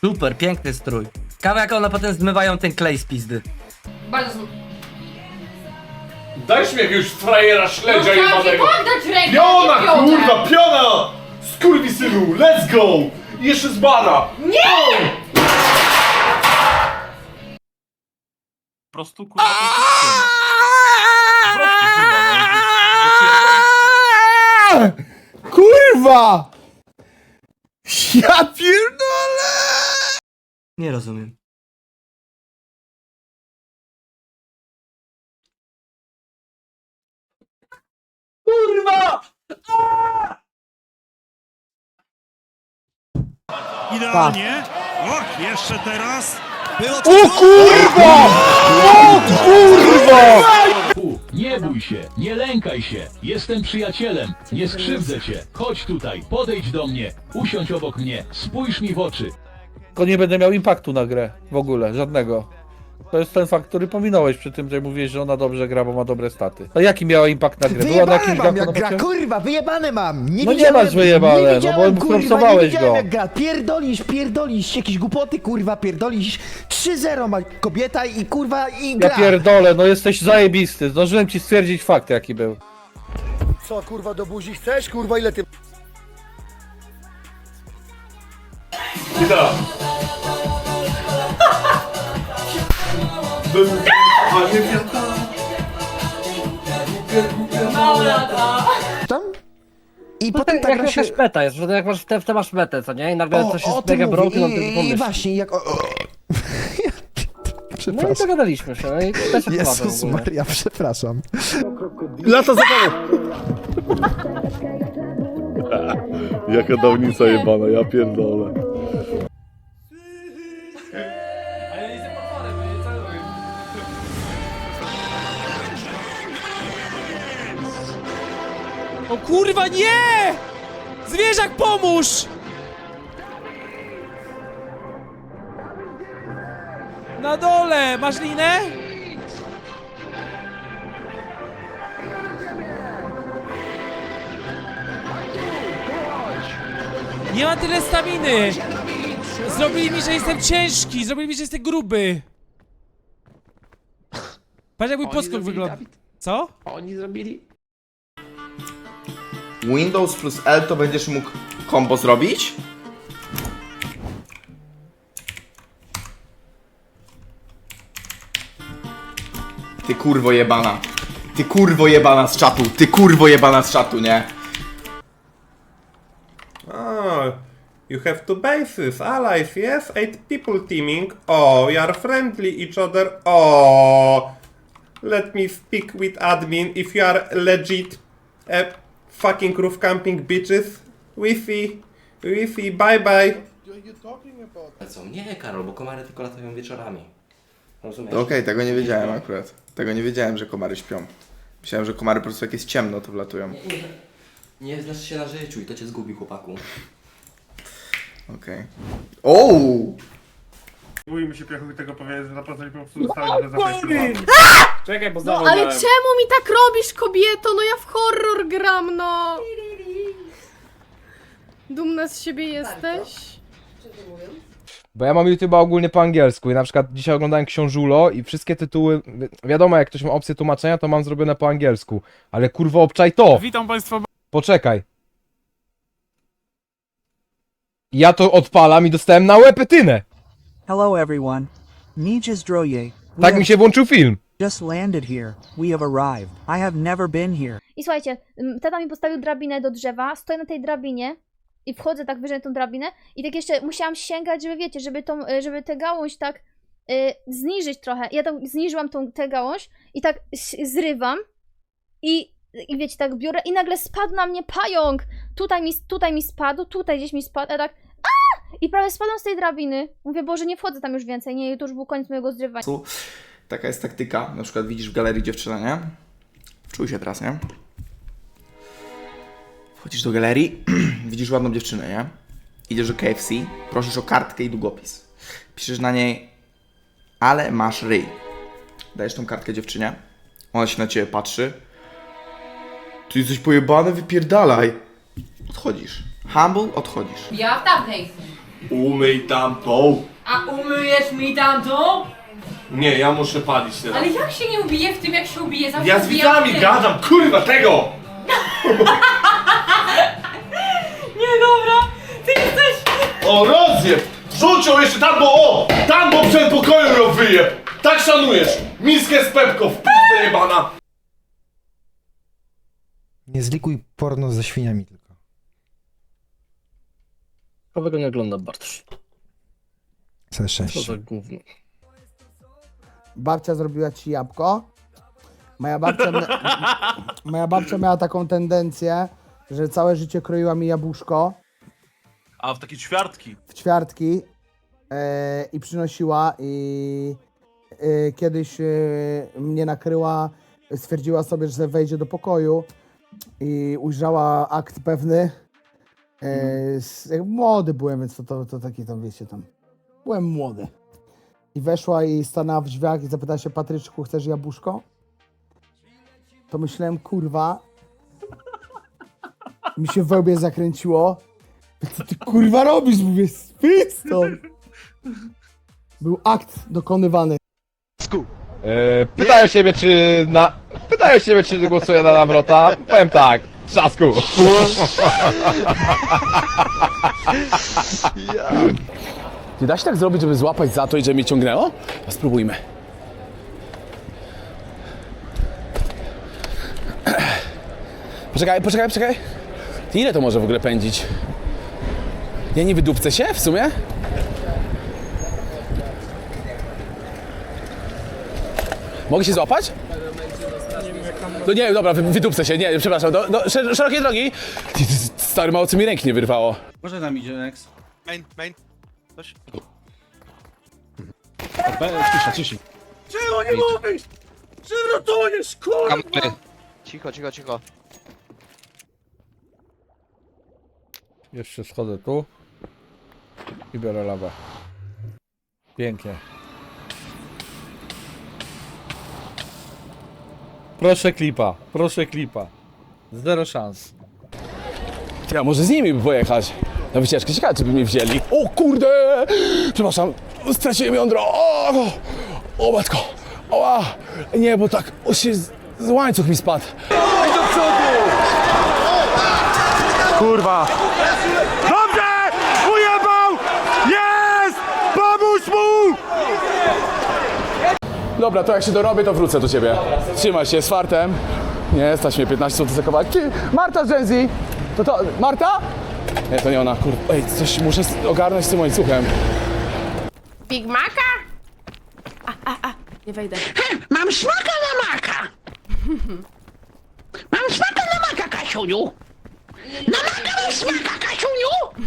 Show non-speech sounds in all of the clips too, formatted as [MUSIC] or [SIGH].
Super, piękny strój. Kawa jak one potem zmywają ten klej z pizdy. Bardzo są... Dajś mi jakiegoś frajera śledzia Chciałam ci jebanego. poddać rękę, Piona, nie kurwa, piona! Skurwisynu, let's go! I jeszcze z bana! Nie! Po prostu kurwa to jest kurwa, no, Kurwa! Ja pierdolę! Nie rozumiem. Kurwa! Idealnie. Och, jeszcze teraz. O kurwa! O kurwa! Nie bój się, nie lękaj się. Jestem przyjacielem. Nie skrzywdzę cię. Chodź tutaj, podejdź do mnie, usiądź obok mnie, spójrz mi w oczy. Tylko nie będę miał impaktu na grę. W ogóle, żadnego. To jest ten fakt, który pominąłeś przy tym, że mówiłeś, że ona dobrze gra, bo ma dobre staty. A jaki miała impact na grę? Była na Wyjebane jakimś mam jak gra, kurwa, wyjebane mam! Nie No nie widziałem, masz wyjebane, nie no widziałem, bo kurwa, nie widziałem go. jak gra. Pierdolisz, pierdolisz, jakieś głupoty, kurwa, pierdolisz. 3-0 ma kobieta i kurwa, i gra. Ja pierdolę, no jesteś zajebisty. Zdążyłem ci stwierdzić fakt, jaki był. Co kurwa do buzi chcesz? Kurwa ile ty... A nie wiata. Tam? I potem ta jak gra się... jakaś meta jest, że jak masz, w te masz metę, co nie? I nagle coś jest mega mówię. broken, on I, i, właśnie, jak... O, o. [LAUGHS] No i Przepraszam. dogadaliśmy się, no i też się Jezus ogólnie. Maria, przepraszam. Lata za tobą! Jaka dawnica jebana, ja pierdolę. O kurwa nie! Zwierzak pomóż! Na dole! Masz linę? Nie ma tyle staminy! Zrobili mi, że jestem ciężki! Zrobili mi, że jestem gruby! Patrz jak mój podskok wygląda. Co? Windows plus L to będziesz mógł kombo zrobić? Ty kurwo jebana. Ty kurwo jebana z czatu. Ty kurwo jebana z czatu, nie? Ah, you have two bases, allies, yes? Eight people teaming. Oh, you are friendly each other. Oh, let me speak with admin if you are legit uh, fucking roof camping bitches. Wi-Fi, Wi-Fi, bye bye. Co? Nie, Karol, bo komary tylko latają wieczorami. Rozumiesz? Okej, tego nie wiedziałem akurat. Tego nie wiedziałem, że komary śpią. Myślałem, że komary po prostu jak jest ciemno, to wlatują. Nie znasz się na życiu i to cię zgubi, chłopaku. Okej. Ouu! Bójmy się piachu tego powiedzieć, że naprawdę po prostu zostawić do Czekaj, bo No ale czemu mi tak robisz, kobieto? No ja w horror gram, no! Dumna z siebie jesteś? Bo ja mam YouTube'a ogólnie po angielsku i na przykład dzisiaj oglądałem Książulo i wszystkie tytuły, wi- wiadomo jak ktoś ma opcję tłumaczenia, to mam zrobione po angielsku. Ale kurwa obczaj to! Witam Państwa Poczekaj. Ja to odpalam i dostałem na łepetynę. Hello everyone. Nije Zdroje. Tak mi się włączył film. just landed here. We have arrived. I have never been here. I słuchajcie, tata mi postawił drabinę do drzewa, stoję na tej drabinie i wchodzę tak wyżej na tą drabinę i tak jeszcze musiałam sięgać, żeby wiecie, żeby, tą, y, żeby tę gałąź tak y, zniżyć trochę. Ja tam zniżyłam tą, tę gałąź i tak s- zrywam i, i wiecie, tak biorę i nagle spadł na mnie pająk. Tutaj mi, tutaj mi spadł, tutaj gdzieś mi spadł, a tak a! I prawie spadłam z tej drabiny. Mówię, Boże, nie wchodzę tam już więcej, nie, to już był koniec mojego zrywania. Taka jest taktyka. Na przykład widzisz w galerii dziewczynę, nie? Wczuj się teraz, nie? Wchodzisz do galerii, [CLEARS THROAT] widzisz ładną dziewczynę, nie? Idziesz do KFC, prosisz o kartkę i długopis. Piszesz na niej, ale masz ryj. Dajesz tą kartkę dziewczynie, ona się na ciebie patrzy. Ty jesteś pojebany, wypierdalaj. Odchodzisz. Humble, odchodzisz. Ja w tamtej. Umyj tamtą. A umyjesz mi tamtą? Nie, ja muszę palić teraz. Ale jak się nie ubije w tym, jak się ubije? Zawsze Ja z ubijam widzami tym. gadam, kurwa, tego! [LAUGHS] Nie, dobra. Ty jesteś... O, rozjeb! Rzucił jeszcze tam, bo o! Tam, bo przed pokojem rozwyje! Tak szanujesz! Miskę z pepką w pizdę jebana! Nie zlikuj porno ze świniami tylko. Kowego nie oglądam, Bartosz. Całe szczęście. gówno. babcia zrobiła ci jabłko. Moja babcia, mia- [LAUGHS] moja babcia miała taką tendencję, że całe życie kroiła mi jabłuszko A w takie ćwiartki. w ćwiartki e, i przynosiła i e, kiedyś e, mnie nakryła, stwierdziła sobie, że wejdzie do pokoju i ujrzała akt pewny. E, s- jak młody byłem, więc to, to, to taki tam, wiecie, tam, byłem młody. I weszła i stanęła w drzwiach i zapytała się, Patryczku, chcesz jabłuszko? To myślałem, kurwa, mi się w łbie zakręciło. Co ty kurwa robisz? Mówię, stąd. Był akt dokonywany. E, pytają siebie, czy na... Pytają siebie, czy głosuję na nawrota. Powiem tak. Trzasku. Nie da się tak zrobić, żeby złapać za to i żeby mnie ciągnęło? A spróbujmy. Poczekaj, poczekaj, poczekaj. Ile to może w ogóle pędzić? Ja nie wydupcę się w sumie? Mogę się złapać? No nie, dobra, wy- wydupcę się, nie, przepraszam, do, do szer- szerokiej drogi. Ty, ty, stary, mało co mi ręki nie wyrwało. Może nam idzie next. Main, main. Coś? Cisza, cisza. Czego nie mówisz? Przywrotujesz, kurwa! Cicho, cicho, cicho. Jeszcze schodzę tu i biorę lawę. Pięknie. Proszę klipa, proszę klipa. Zero szans. Ty, a może z nimi by pojechać? Na wycieczkę, ciekawe, czy by mnie wzięli. O kurde! Przepraszam, straciłem jądro. O, o matko. Oła! Nie, bo tak, o się, z, z łańcuch mi spadł. Kurwa! Dobrze! Ujebał! Jest! Pomóż mu! Dobra, to jak się dorobię, to wrócę do ciebie. Trzymaj się, z fartem. Nie, stać mnie 15 zł za kawałek. Ty, Marta z Genzi! To to, Marta? Nie, to nie ona, kurde. Ej, coś muszę ogarnąć z tym łańcuchem. Big Maca? A, a, a. Nie wejdę. Mam smaka na maka! [LAUGHS] Mam smaka na maka, Kasiuniu! Na maka mam smaka, Kasiuniu!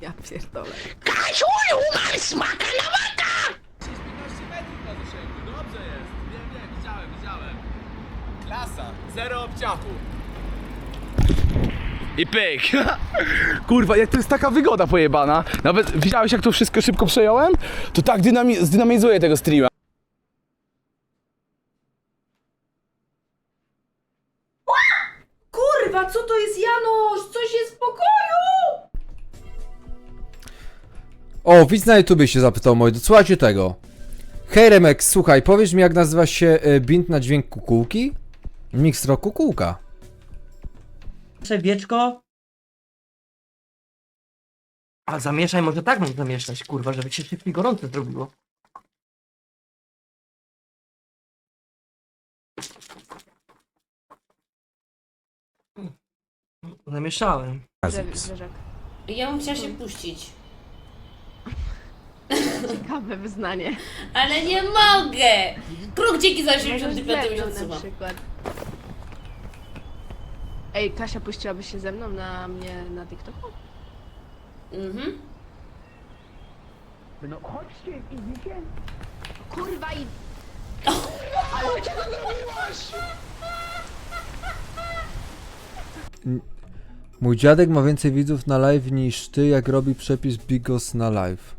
Ja pierdolę. Kasiuniu, mam smaka na maka! I pyk! [LAUGHS] Kurwa, jak to jest taka wygoda pojebana. Nawet widziałeś jak to wszystko szybko przejąłem? To tak dynami- zdynamizuje tego streama. Kurwa, co to jest Janusz? Coś jest w pokoju! O, widz na YouTubie się zapytał, moi słuchajcie tego. Hej Remek, słuchaj, powiesz mi jak nazywa się y, bint na dźwięk kukułki? Mixtro kukułka. Przewieczko. A zamieszaj, może tak mam zamieszać, kurwa, żeby się szybciej gorąco zrobiło. Zamieszałem. Ja bym chciała się puścić. Ciekawe wyznanie. Ale nie mogę! Kruk dzięki za 85 miesiąc suba. przykład. Ej, Kasia puściłaby się ze mną na mnie na TikToku? Mhm. Kurwa i... Mój dziadek ma więcej widzów na live niż ty, jak robi przepis Bigos na live.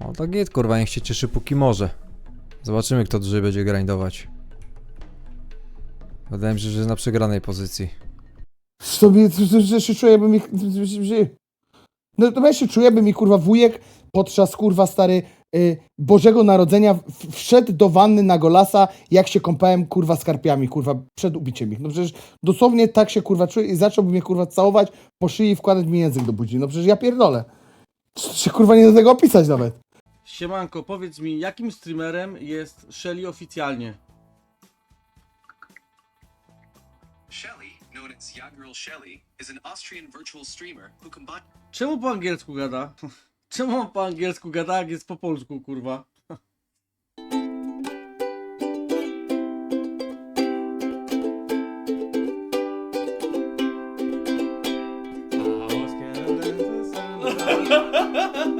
O tak jest, kurwa, niech się cieszy póki może. Zobaczymy, kto dłużej będzie grindować. Wydaje mi się, że jest na przegranej pozycji. Sobie, się czuję, jakby mi... No to ja się czuję, by mi kurwa wujek podczas kurwa stary y, Bożego Narodzenia w- wszedł do wanny na golasa, jak się kąpałem kurwa z karpiami, kurwa, przed ubiciem ich. No przecież dosłownie tak się kurwa czuję i zacząłby mnie kurwa całować po szyi i wkładać mi język do buzi. No przecież ja pierdolę. Się kurwa nie do tego opisać nawet. Siemanko, powiedz mi, jakim streamerem jest Shelly oficjalnie? As Yagirl Shelly, is an Austrian virtual streamer who combines Czemu po angielsku gada? [LAUGHS] Czemu on po angielsku gada, jak jest po polsku, kurwa? [LAUGHS] [LAUGHS]